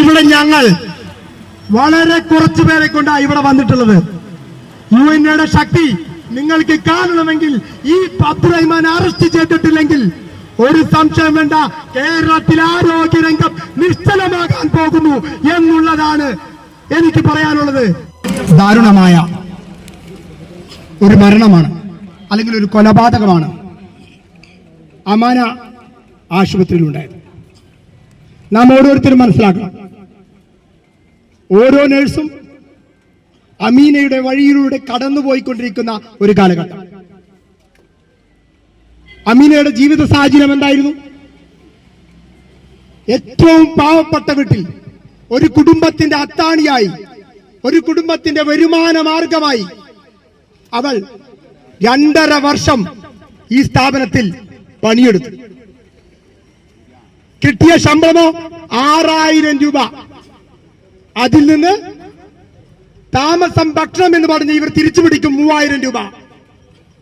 ഇവിടെ ഞങ്ങൾ വളരെ കുറച്ചു പേരെ കൊണ്ടാണ് ഇവിടെ വന്നിട്ടുള്ളത്. യു എൻ എയുടെ ശക്തി നിങ്ങൾക്ക് കാണണമെങ്കിൽ ഈ അബ്ദുറഹ്മാൻ അറസ്റ്റ് ചെയ്തിട്ടില്ലെങ്കിൽ ഒരു സംശയം വേണ്ട. കേരളത്തിൽ ആരോഗ്യരംഗം നിശ്ചലമാകാൻ പോകുന്നു എന്നുള്ളതാണ് എനിക്ക് പറയാനുള്ളത്. ദാരുണമായ ഒരു മരണമാണ് അല്ലെങ്കിൽ ഒരു കൊലപാതകമാണ് അമാന ആശുപത്രിയിൽ ഉണ്ടായത് നാം ഓരോരുത്തരും മനസ്സിലാക്കണം. ഓരോ നഴ്സും അമീനയുടെ വഴിയിലൂടെ കടന്നുപോയിക്കൊണ്ടിരിക്കുന്ന ഒരു കാലഘട്ടം. അമീനയുടെ ജീവിത സാഹചര്യം എന്തായിരുന്നു? ഏറ്റവും പാവപ്പെട്ട വീട്ടിൽ ഒരു കുടുംബത്തിന്റെ അത്താണിയായി ഒരു കുടുംബത്തിന്റെ വരുമാന മാർഗമായി അവൾ രണ്ടര വർഷം ഈ സ്ഥാപനത്തിൽ പണിയെടുത്തു. കിട്ടിയ ശമ്പളമോ ആറായിരം രൂപ. അതിൽ നിന്ന് താമസം ഭക്ഷണം എന്ന് പറഞ്ഞ് ഇവർ തിരിച്ചു പിടിക്കും മൂവായിരം രൂപ.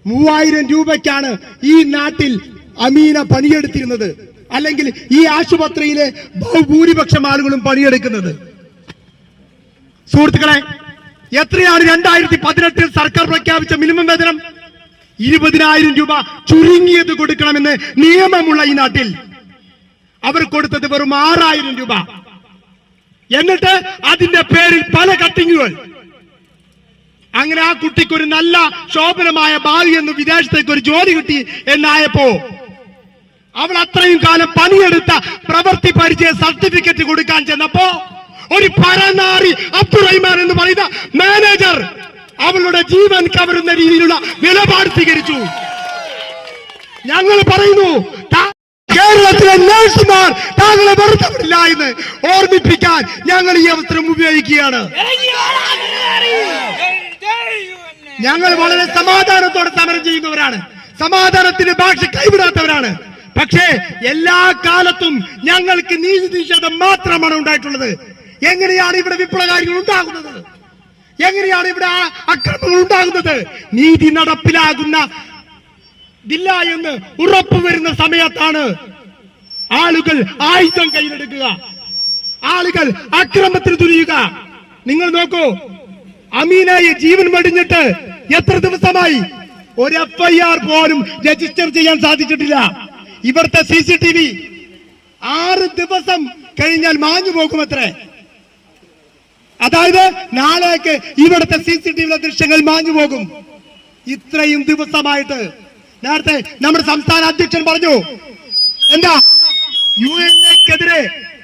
മൂവായിരം രൂപയ്ക്കാണ് ഈ നാട്ടിൽ അമീന പണിയെടുത്തിരുന്നത്. അല്ലെങ്കിൽ ഈ ആശുപത്രിയിലെ ബഹുഭൂരിപക്ഷം ആളുകളും പണിയെടുക്കുന്നത്. സുഹൃത്തുക്കളെ എത്രയാണ് രണ്ടായിരത്തി പതിനെട്ടിൽ സർക്കാർ പ്രഖ്യാപിച്ച മിനിമം വേതനം? ഇരുപതിനായിരം രൂപ ചുരുങ്ങിയത് കൊടുക്കണമെന്ന് നിയമമുള്ള ഈ നാട്ടിൽ. അവർ കൊടുത്തത് വെറും ആറായിരം രൂപ. എന്നിട്ട് അതിന്റെ പേരിൽ പല കട്ടിങ്ങുകൾ. അങ്ങനെ ആ കുട്ടിക്ക് ഒരു നല്ല ശോഭനമായ ഭാവി എന്ന് വിദേശത്തേക്ക് ഒരു ജോലി കിട്ടി എന്നായപ്പോ അവൾ അത്രയും കാലം പണിയെടുത്ത പ്രവൃത്തി പരിചയ സർട്ടിഫിക്കറ്റ് കൊടുക്കാൻ ചെന്നപ്പോ ഒരു പരനാറി അബ്ദുറഹിമാൻ എന്ന് പറയുന്ന മാനേജർ അവളുടെ ജീവൻ കവരുന്ന രീതിയിലുള്ള നിലപാട് സ്വീകരിച്ചു. ഞങ്ങൾ പറയുന്നു കേരളത്തിലെ നഴ്സുമാർ താങ്കളെ വെറുതെ വിടില്ല എന്ന് ഓർമ്മിപ്പിക്കാൻ ഞങ്ങൾ ഈ അവസരം ഉപയോഗിക്കുകയാണ്. ഞങ്ങൾ വളരെ സമാധാനത്തോടെ സമരം ചെയ്യുന്നവരാണ്. സമാധാനത്തിന് ഭാഷ കൈവിടാത്തവരാണ്. പക്ഷേ എല്ലാ കാലത്തും ഞങ്ങൾക്ക് നീതി നിഷേധം മാത്രമാണ് ഉണ്ടായിട്ടുള്ളത്. എങ്ങനെയാണ് ഇവിടെ വിപ്ലവകാരികൾ ഉണ്ടാകുന്നത്? എങ്ങനെയാണ് ഇവിടെ അക്രമങ്ങൾ ഉണ്ടാകുന്നത്? നീതി നടപ്പിലാകുന്ന ഇല്ല എന്ന് ഉറപ്പ് വരുന്ന സമയത്താണ് ആളുകൾ ആയുധം കയ്യിലെടുക്കുക. ആളുകൾ അക്രമത്തിന് തുനിയുക നിങ്ങൾ നോക്കൂ അമീനായി ജീവൻ വെടിഞ്ഞിട്ട് എത്ര ദിവസമായി ഒരു എഫ് ഐ ആർ പോലും രജിസ്റ്റർ ചെയ്യാൻ സാധിച്ചിട്ടില്ല. ഇവിടുത്തെ സി സി ടി വി ആറ് ദിവസം കഴിഞ്ഞാൽ മാഞ്ഞു പോകും അത്രേ അതായത് നാളേക്ക് ഇവിടുത്തെ സി സി ടി വിയിലെ ദൃശ്യങ്ങൾ മാഞ്ഞു പോകും. ഇത്രയും ദിവസമായിട്ട് നേരത്തെ നമ്മുടെ സംസ്ഥാന അധ്യക്ഷൻ പറഞ്ഞു. എന്താ? യു എൻ എക്കെതിരെ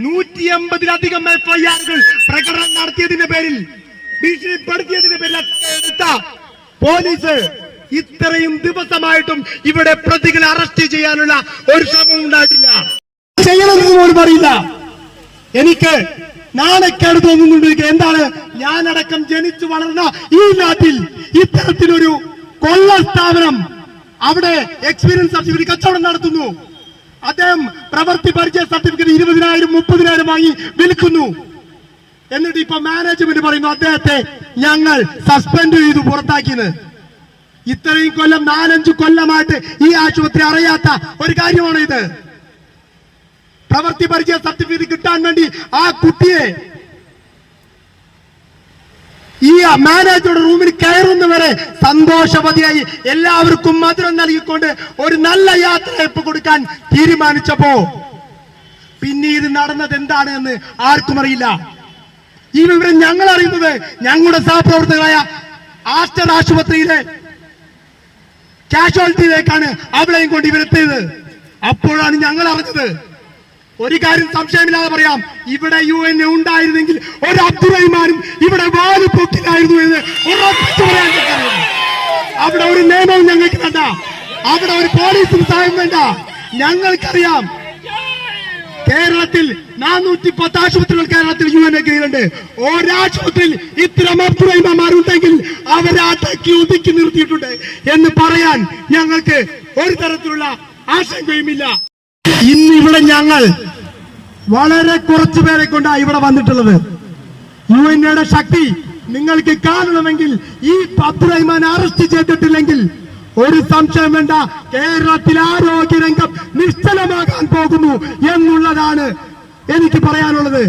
നൂറ്റി എൺപതിലധികം എഫ് ഐ ആറുകൾ പ്രകടനം നടത്തിയതിന്റെ പേരിൽ ഭീഷണിപ്പെടുത്തിയതിന്റെ പേരിൽ എടുത്ത പോലീസ് ഇത്രയും ദിവസമായിട്ടും ഇവിടെ പ്രതികളെ അറസ്റ്റ് ചെയ്യാനുള്ള ഒരു ശ്രമം ഉണ്ടായിട്ടില്ല. ചെയ്യണമെന്ന് പോലും അറിയില്ല. എനിക്ക് നാണക്കേട് തോന്നുന്നുണ്ട് എന്താണ്? ഞാനടക്കം ജനിച്ചു വളർന്ന ഈ നാട്ടിൽ ഇത്തരത്തിലൊരു കൊള്ള സ്ഥാപനം അവിടെ എക്സ്പീരിയൻസ് സർട്ടിഫിക്കറ്റ് കച്ചവടം നടത്തുന്നു. അദ്ദേഹം പ്രവൃത്തി പരിചയ സർട്ടിഫിക്കറ്റ് ഇരുപതിനായിരം മുപ്പതിനായിരം വാങ്ങി വിൽക്കുന്നു. എന്നിട്ട് ഇപ്പൊ മാനേജ്മെന്റ് പറയുന്നു അദ്ദേഹത്തെ ഞങ്ങൾ സസ്പെൻഡ് ചെയ്തു പുറത്താക്കിയത് ഇത്രയും കൊല്ലം നാലഞ്ച് കൊല്ലമായിട്ട് ഈ ആശുപത്രി അറിയാത്ത ഒരു കാര്യമാണ് ഇത് പ്രവൃത്തി പരിചയ സർട്ടിഫിക്കറ്റ് കിട്ടാൻ വേണ്ടി ആ കുട്ടിയെ ഈ മാനേജറുടെ റൂമിൽ കയറുന്നവരെ സന്തോഷവതിയായി എല്ലാവർക്കും മധുരം നൽകിക്കൊണ്ട് ഒരു നല്ല യാത്രയപ്പ് കൊടുക്കാൻ തീരുമാനിച്ചപ്പോ പിന്നീട് നടന്നത് എന്താണ് എന്ന് ആർക്കും അറിയില്ല. ഈ വിവരം ഞങ്ങൾ അറിയുന്നത് ഞങ്ങളുടെ സഹപ്രവർത്തകരായ ആസ്റ്റർ ആശുപത്രിയിലെ കാഷ്വാലിറ്റിയിലേക്കാണ് അവളെയും കൊണ്ട് ഇവരെത്തിയത്. അപ്പോഴാണ് ഞങ്ങൾ അറിഞ്ഞത് ഒരു കാര്യം സംശയമില്ലാതെ പറയാം. ഇവിടെ യു എൻ എ ഉണ്ടായിരുന്നെങ്കിൽ ഒരു അബ്ദുറഹിമാനും ഇവിടെ വാൽ പൊക്കില്ലായിരുന്നു എന്ന് ഉറപ്പിച്ചു പറയാൻ. അവിടെ ഒരു നിയമവും ഞങ്ങൾക്ക് വേണ്ട. അവിടെ ഒരു പോലീസും സഹായം വേണ്ട. ഞങ്ങൾക്കറിയാം കേരളത്തിൽ നാനൂറ്റി പത്ത് ആശുപത്രികൾ കേരളത്തിൽ യു എൻ കീഴിലുണ്ട്. ഒരാശുപത്രിയിൽ ഇത്തരം അബ്ദുറഹിമാരുണ്ടെങ്കിൽ അവരെ അടക്കി ഒതുക്കി നിർത്തിയിട്ടുണ്ട് എന്ന് പറയാൻ ഞങ്ങൾക്ക് ഒരു തരത്തിലുള്ള ആശങ്കയുമില്ല. ഇന്ന് ഇവിടെ ഞങ്ങൾ വളരെ കുറച്ചു പേരെ കൊണ്ടാണ് ഇവിടെ വന്നിട്ടുള്ളത്. യു എൻ എയുടെ ശക്തി നിങ്ങൾക്ക് കാണണമെങ്കിൽ ഈ അബ്ദുറഹ്മാൻ അറസ്റ്റ് ചെയ്തിട്ടില്ലെങ്കിൽ ഒരു സംശയം വേണ്ട. കേരളത്തിൽ ആരോഗ്യരംഗം നിശ്ചലമാകാൻ പോകുന്നു എന്നുള്ളതാണ് എനിക്ക് പറയാനുള്ളത്.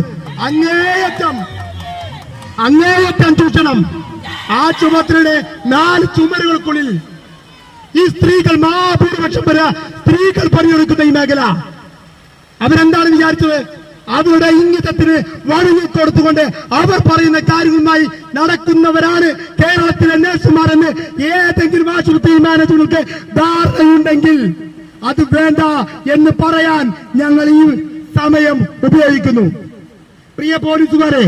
അങ്ങേയറ്റം അങ്ങേയറ്റം ചൂഷണം. ആ ചുമത്തിലെ നാല് ചുമരുകൾക്കുള്ളിൽ ഈ സ്ത്രീകൾ മഹാഭൂരിപക്ഷം വരെ. സ്ത്രീകൾ പണിയെടുക്കുന്ന ഈ മേഖല. അവരെന്താണ് വിചാരിച്ചത്? അവരുടെ ഇംഗിതത്തിന് വഴങ്ങിക്കൊടുത്തുകൊണ്ട് അവർ പറയുന്ന കാര്യങ്ങളുമായി നടക്കുന്നവരാണ് കേരളത്തിലെ നേഴ്സുമാരെന്ന് ഏതെങ്കിലും ആശുപത്രി മാനേജ്മെന്റ് ധാരണയുണ്ടെങ്കിൽ അത് വേണ്ട എന്ന് പറയാൻ ഞങ്ങൾ ഈ സമയം ഉപയോഗിക്കുന്നു. പ്രിയ പോലീസുകാരെ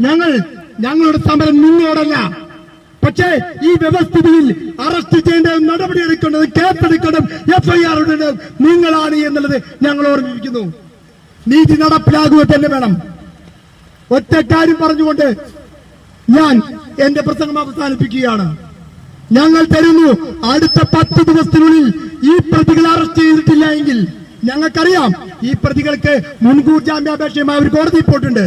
ഞങ്ങൾ ഞങ്ങളുടെ സമരം നിങ്ങളോടല്ല. പക്ഷേ ഈ വ്യവസ്ഥിതിയിൽ അറസ്റ്റ് ചെയ്യേണ്ട നടപടി എടുക്കേണ്ടത് കേസെടുക്കണം എഫ്ഐആർ ഇടേണ്ടത് നിങ്ങളാണ് എന്നുള്ളത് ഞങ്ങൾ ഓർമ്മിപ്പിക്കുന്നു. നീതി നടപ്പിലാകുക തന്നെ വേണം. ഒറ്റ കാര്യം പറഞ്ഞുകൊണ്ട് ഞാൻ എന്റെ പ്രസംഗം അവസാനിപ്പിക്കുകയാണ്. ഞങ്ങൾ തരുന്നു അടുത്ത പത്ത് ദിവസത്തിനുള്ളിൽ ഈ പ്രതികളെ അറസ്റ്റ് ചെയ്തിട്ടില്ല എങ്കിൽ ഞങ്ങൾക്കറിയാം ഈ പ്രതികൾക്ക് മുൻകൂർ ജാമ്യാപേക്ഷയുമായി ഒരു കോടതി പോയിട്ടുണ്ട്.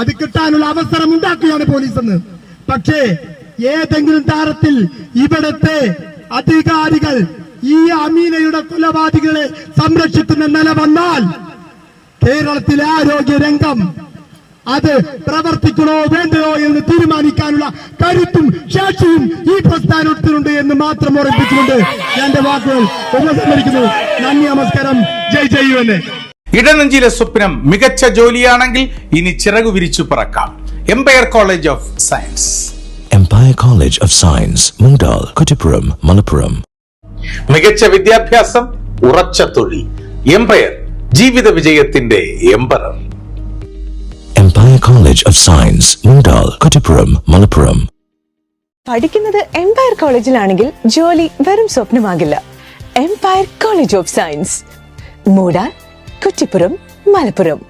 അത് കിട്ടാനുള്ള അവസരം ഉണ്ടാക്കുകയാണ് പോലീസ് എന്ന് പക്ഷേ ഏതെങ്കിലും താരത്തിൽ ഇവിടത്തെ അധികാരികൾ ഈ അമീനയുടെ കൊലപാതകളെ സംരക്ഷിക്കുന്ന നില വന്നാൽ കേരളത്തിലെ ആരോഗ്യ രംഗം അത് പ്രവർത്തിക്കണോ വേണ്ടയോ എന്ന് തീരുമാനിക്കാനുള്ള കരുത്തും ശേഷിയും ഈ പ്രസ്ഥാനത്തിനുണ്ട് എന്ന് മാത്രം ഓർമ്മിപ്പിച്ചുകൊണ്ട് ഞാൻ എന്റെ വാക്കുകൾ ഉപസംഹരിക്കുന്നു. നന്ദി നമസ്കാരം. ജയ് ജയ് എന്നെ ഇടനെഞ്ചിലെ സ്വപ്നം മികച്ച ജോലിയാണെങ്കിൽ ഇനി ചിറകു വിരിച്ചു പറക്കാം. Empire College of Science. Empire College of Science, Mundal, Kuttipuram, Malapuram. മികച്ച വിദ്യാഭ്യാസം ഉറച്ച തൊഴിൽ എംപയർ ജീവിത വിജയത്തിന്റെ emperor. Empire College of Science, Mundal, Kuttipuram, Empire പഠിക്കുന്നത് എംപയർ കോളേജിലാണെങ്കിൽ ജോലി വെറും സ്വപ്നമാകില്ല. എംപയർ കോളേജ് ഓഫ് സയൻസ് മൂടാർ കുറ്റിപ്പുറം മലപ്പുറം.